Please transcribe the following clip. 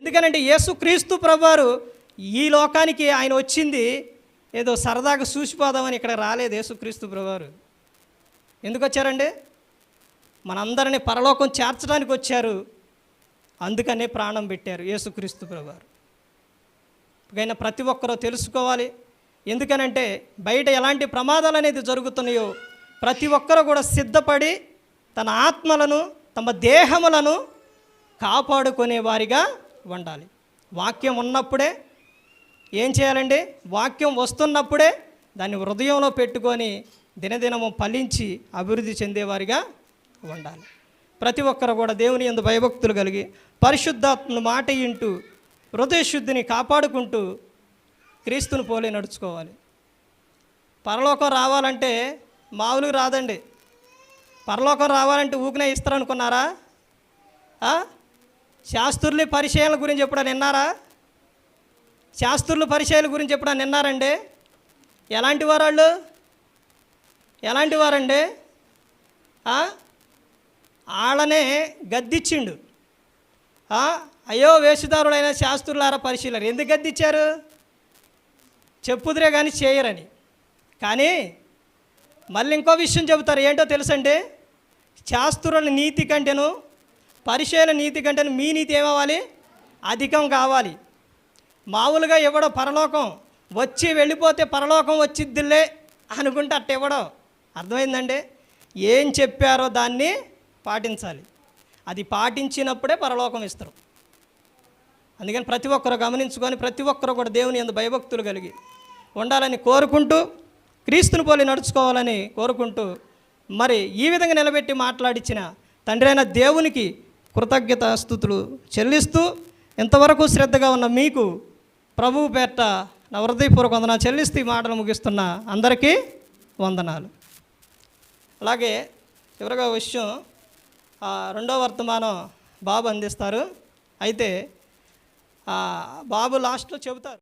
ఎందుకనంటే యేసుక్రీస్తు ప్రభువారు ఈ లోకానికి ఆయన వచ్చింది ఏదో సరదాగా చూసిపోదామని ఇక్కడ రాలేదు యేసుక్రీస్తు ప్రభువారు. ఎందుకు వచ్చారండి? మనందరినీ పరలోకం చేర్చడానికి వచ్చారు. అందుకనే ప్రాణం పెట్టారు యేసుక్రీస్తు ప్రభువారు. అయినా ప్రతి ఒక్కరూ తెలుసుకోవాలి. ఎందుకనంటే బయట ఎలాంటి ప్రమాదాలు అనేది జరుగుతున్నాయో ప్రతి ఒక్కరూ కూడా సిద్ధపడి తన ఆత్మలను తమ దేహములను కాపాడుకునే వారిగా ఉండాలి వాక్యం ఉన్నప్పుడే ఏం చేయాలండి? వాక్యం వస్తున్నప్పుడే దాన్ని హృదయంలో పెట్టుకొని దినదినము ఫలించి అభివృద్ధి చెందేవారిగా ఉండాలి ప్రతి ఒక్కరు కూడా దేవుని ఎందు భయభక్తులు కలిగి పరిశుద్ధాత్మను మాట ఇంటూ హృదయశుద్ధిని కాపాడుకుంటూ క్రీస్తుని పోలే నడుచుకోవాలి. పరలోకం రావాలంటే మామూలుగా రాదండి. పరలోకం రావాలంటే ఊకినే ఇస్తారనుకున్నారా? శాస్త్రుల పరిచయాల గురించి ఎప్పుడైనా విన్నారా? శాస్త్రుల పరిచయాల గురించి ఎప్పుడైనా విన్నారండి? ఎలాంటి వారు వాళ్ళు ఎలాంటి వారండి? వాళ్ళనే గద్దిచ్చిండు. అయ్యో వేషధారులైన శాస్త్రులారా పరిశీలన ఎందుకు గద్దిచ్చారు? చెప్పుదురే కానీ చేయరని. కానీ మళ్ళీ ఇంకో విషయం చెబుతారు ఏంటో తెలుసండి? శాస్త్రుల నీతి కంటేను పరిశీల నీతి కంటే మీ నీతి ఏమవ్వాలి? అధికం కావాలి. మామూలుగా ఇవ్వడం పరలోకం వచ్చి వెళ్ళిపోతే పరలోకం వచ్చిద్దిలే అనుకుంటే అట్ట ఇవ్వడం అర్థమైందండి? ఏం చెప్పారో దాన్ని పాటించాలి. అది పాటించినప్పుడే పరలోకం ఇస్తారు. అందుకని ప్రతి ఒక్కరు గమనించుకొని ప్రతి ఒక్కరు కూడా దేవుని ఎందు భయభక్తులు కలిగి ఉండాలని కోరుకుంటూ క్రీస్తుని పోలి నడుచుకోవాలని కోరుకుంటూ మరి ఈ విధంగా నిలబెట్టి మాట్లాడించిన తండ్రి అయిన దేవునికి కృతజ్ఞత స్థుతులు చెల్లిస్తూ ఇంతవరకు శ్రద్ధగా ఉన్న మీకు ప్రభువు పేట నా హృదయపూర్వక వందనాలు చెల్లిస్తూ ఈ మాటలు ముగిస్తున్న అందరికీ వందనాలు. అలాగే చివరిగా విషయం రెండో వర్తమానం బాబు అందిస్తారు. అయితే బాబు లాస్ట్లో చెబుతారు.